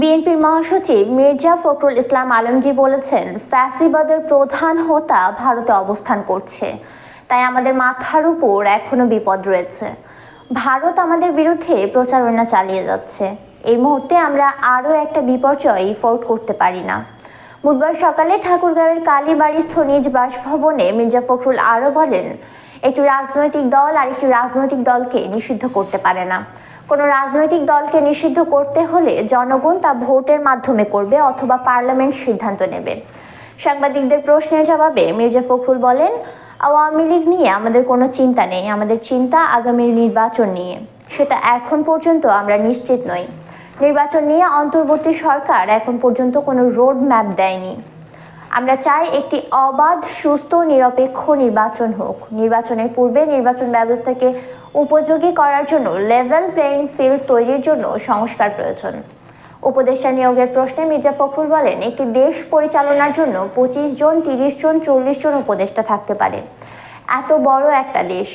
বিএনপির মহাসচিব মির্জা ফখরুল ইসলাম আলমগীর বলেছেন, ফ্যাসিবাদের প্রধান হোতা ভারতে অবস্থান করছে। তাই আমাদের মাথার উপর এখনও বিপদ রয়েছে। ভারত আমাদের বিরুদ্ধে প্রচারণা চালিয়ে যাচ্ছে। এই মুহূর্তে আমরা আরও একটা বিপর্যয় ফোর্ট করতে পারি না। বুধবার সকালে ঠাকুরগাঁওয়ের কালীবাড়িস্থ নিজ বাসভবনে মির্জা ফখরুল আরও বলেন, একটি রাজনৈতিক দল আর একটি রাজনৈতিক দলকে নিষিদ্ধ করতে পারে না। কোনো রাজনৈতিক দলকে নিষিদ্ধ করতে হলে জনগণ তা ভোটের মাধ্যমে করবে অথবা পার্লামেন্ট সিদ্ধান্ত নেবে। সাংবাদিকদের প্রশ্নের জবাবে মির্জা ফখরুল বলেন, আওয়ামী লীগ নিয়ে আমাদের কোনো চিন্তা নেই, আমাদের চিন্তা আগামীর নির্বাচন নিয়ে। সেটা এখন পর্যন্ত আমরা নিশ্চিত নই। নির্বাচন নিয়ে অন্তর্বর্তী সরকার এখন পর্যন্ত কোনো রোড ম্যাপ দেয়নি। আমরা চাই একটি অবাধ, সুস্থ, নিরপেক্ষ নির্বাচন হোক। নির্বাচনের পূর্বে নির্বাচন ব্যবস্থাকে উপযোগী করার জন্য লেভেল প্লেইং ফিল্ড তৈরির জন্য সংস্কার প্রয়োজন। উপদেষ্টা নিয়োগের প্রশ্নে মির্জা ফখরুল বলেন, একটি দেশ পরিচালনার জন্য পঁচিশ জন, তিরিশ জন, চল্লিশ জন উপদেষ্টা থাকতে পারে। এত বড় একটা দেশ,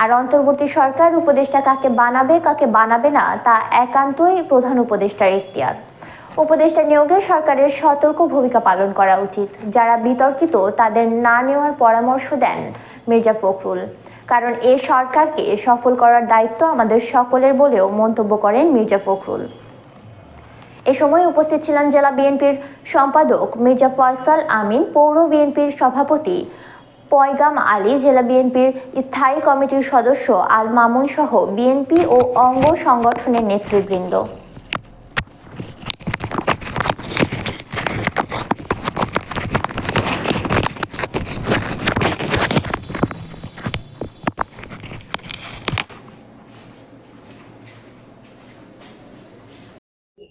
আর অন্তর্বর্তী সরকার উপদেষ্টা কাকে বানাবে কাকে বানাবে না, তা একান্তই প্রধান উপদেষ্টার ইখতিয়ার উপদেষ্টা নিয়োগে সরকারের সতর্ক ভূমিকা পালন করা উচিত। যারা বিতর্কিত, তাদের না নেওয়ার পরামর্শ দেন মির্জা ফখরুল। কারণ এ সরকারকে সফল করার দায়িত্ব আমাদের সকলের বলেও মন্তব্য করেন মির্জা ফখরুল। এ সময় উপস্থিত ছিলেন জেলা বিএনপির সম্পাদক মির্জা ফয়সাল আমিন, পৌর বিএনপির সভাপতি পয়গাম আলী, জেলা বিএনপির স্থায়ী কমিটির সদস্য আল মামুন সহ বিএনপি ও অঙ্গ সংগঠনের নেতৃবৃন্দ।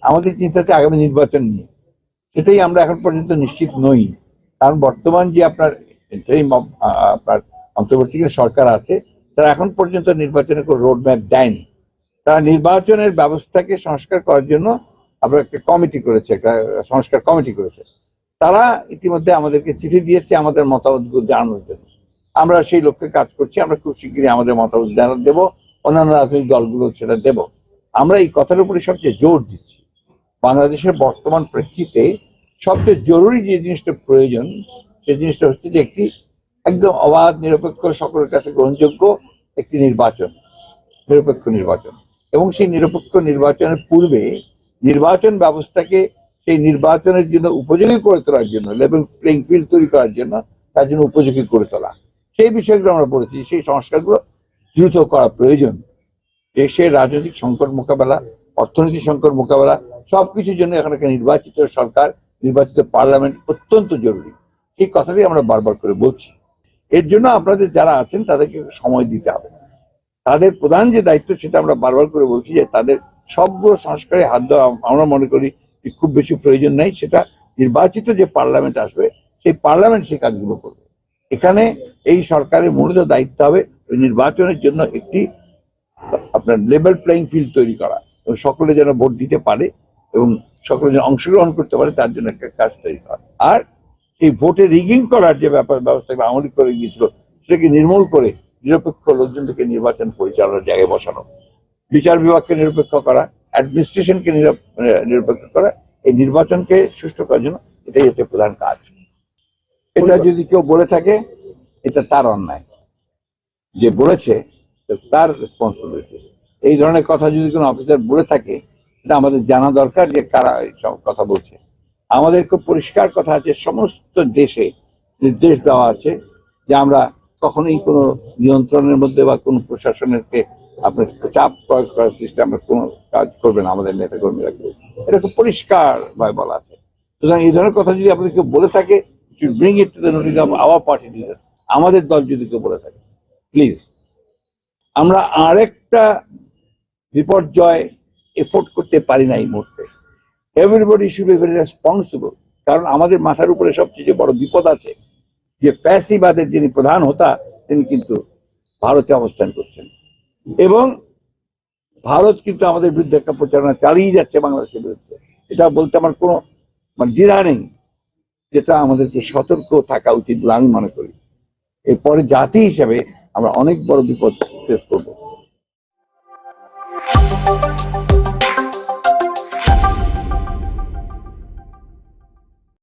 আমাদের চিন্তা হচ্ছে আগামী নির্বাচন নিয়ে। সেটাই আমরা এখন পর্যন্ত নিশ্চিত নই। কারণ বর্তমান যে আপনার আপনার অন্তর্বর্তীকালীন সরকার আছে, তারা এখন পর্যন্ত নির্বাচনের কোনো রোড ম্যাপ দেয়নি। তারা নির্বাচনের ব্যবস্থাকে সংস্কার করার জন্য আমরা একটা কমিটি করেছে, একটা সংস্কার কমিটি করেছে। তারা ইতিমধ্যে আমাদেরকে চিঠি দিয়েছে আমাদের মতামতগুলো জানানোর জন্য। আমরা সেই লক্ষ্যে কাজ করছি, আমরা খুব শীঘ্রই আমাদের মতামত জানা দেবো, অন্যান্য রাজনৈতিক দলগুলো সেটা দেব। আমরা এই কথার উপরে সবচেয়ে জোর দিচ্ছি। বাংলাদেশের বর্তমান প্রেক্ষিতে সবচেয়ে জরুরি যে জিনিসটা প্রয়োজন সেই জিনিসটা হচ্ছে যে একটি একদম অবাধ, নিরপেক্ষ, সকলের কাছে গ্রহণযোগ্য একটি নির্বাচন, নিরপেক্ষ নির্বাচন। এবং সেই নিরপেক্ষ নির্বাচনের পূর্বে নির্বাচন ব্যবস্থাকে সেই নির্বাচনের জন্য উপযোগী করে তোলার জন্য লেভেল প্লেইং ফিল্ড তৈরি করার জন্য তার জন্য উপযোগী করে তোলা। সেই বিষয়গুলো আমরা বলেছি, সেই সংস্কারগুলো দ্রুত করা প্রয়োজন। দেশের রাজনৈতিক সংকট মোকাবেলা অর্থনৈতিক সংকট মোকাবেলা, সবকিছুর জন্য এখন একটা নির্বাচিত সরকার, নির্বাচিত পার্লামেন্ট অত্যন্ত জরুরি। সেই কথাটি আমরা বারবার করে বলছি। এর জন্য আপনাদের যারা আছেন, তাদেরকে সময় দিতে হবে। তাদের প্রধান যে দায়িত্ব, সেটা আমরা বারবার করে বলছি যে তাদের সবগুলো সংস্কারে হাত দেওয়া আমরা মনে করি খুব বেশি প্রয়োজন নেই। সেটা নির্বাচিত যে পার্লামেন্ট আসবে, সেই পার্লামেন্ট সেই কাজগুলো করবে। এখানে এই সরকারের মূলত দায়িত্ব হবে নির্বাচনের জন্য একটি আপনার লেভেল প্লেইং ফিল্ড তৈরি করা। সকলে যেন ভোট দিতে পারে এবং সকলে যেন অংশগ্রহণ করতে পারে তার জন্য একটা কাজ তৈরি করা। আর এই ভোটে রিগিং করার যে ব্যাপার ব্যবস্থা আমলি করে গিয়েছিল সেটাকে নির্মূল করে নিরপেক্ষ লোকজনকে নির্বাচন পরিচালনার জায়গায় বসানো। বিচার বিভাগকে নিরপেক্ষ করা অ্যাডমিনিস্ট্রেশনকে মানে নিরপেক্ষ করা এই নির্বাচনকে সুষ্ঠু করার জন্য এটাই হচ্ছে প্রধান কাজ। এটা যদি কেউ বলে থাকে এটা তার অন্যায়। যে বলেছে তার রেসপন্সিবিলিটি এই ধরনের কথা যদি কোনো অফিসার বলে থাকে, এটা আমাদের জানা দরকার যে কারা সব কথা বলছে। আমাদের খুব পরিষ্কার কথা আছে, সমস্ত দেশে নির্দেশ দেওয়া আছে যে আমরা কখনোই কোনো নিয়ন্ত্রণের মধ্যে বা কোনো প্রশাসনেরকে আপনার চাপ প্রয়োগ করার সিস্টেম আমরা কোনো কাজ করবে না, আমাদের নেতা কর্মীরা কেউ এটা খুব পরিষ্কার ভাবে বলা আছে। সুতরাং এই ধরনের কথা যদি আপনাদের কেউ বলে থাকে bring it to the notice our party আমাদের দল যদি কেউ বলে থাকে প্লিজ আমরা আরেকটা বিপর্যয় এফোর্ড করতে পারি না এই মুহূর্তে। Everybody should be very responsible কারণ আমাদের মাথার উপরে সবচেয়ে বড় বিপদ আছে, যে ফ্যাসিবাদের যিনি প্রধান হোতা, তিনি কিন্তু ভারতে অবস্থান করছেন। এবং ভারত কিন্তু আমাদের বিরুদ্ধে একটা প্রচারণা চালিয়ে যাচ্ছে বাংলাদেশের বিরুদ্ধে। এটা বলতে আমার কোনো মানে দ্বিধা নেই, যেটা আমাদেরকে সতর্ক থাকা উচিত বলে আমি মনে করি। এরপরে জাতি হিসেবে আমরা অনেক বড় বিপদ ফেস করব। Música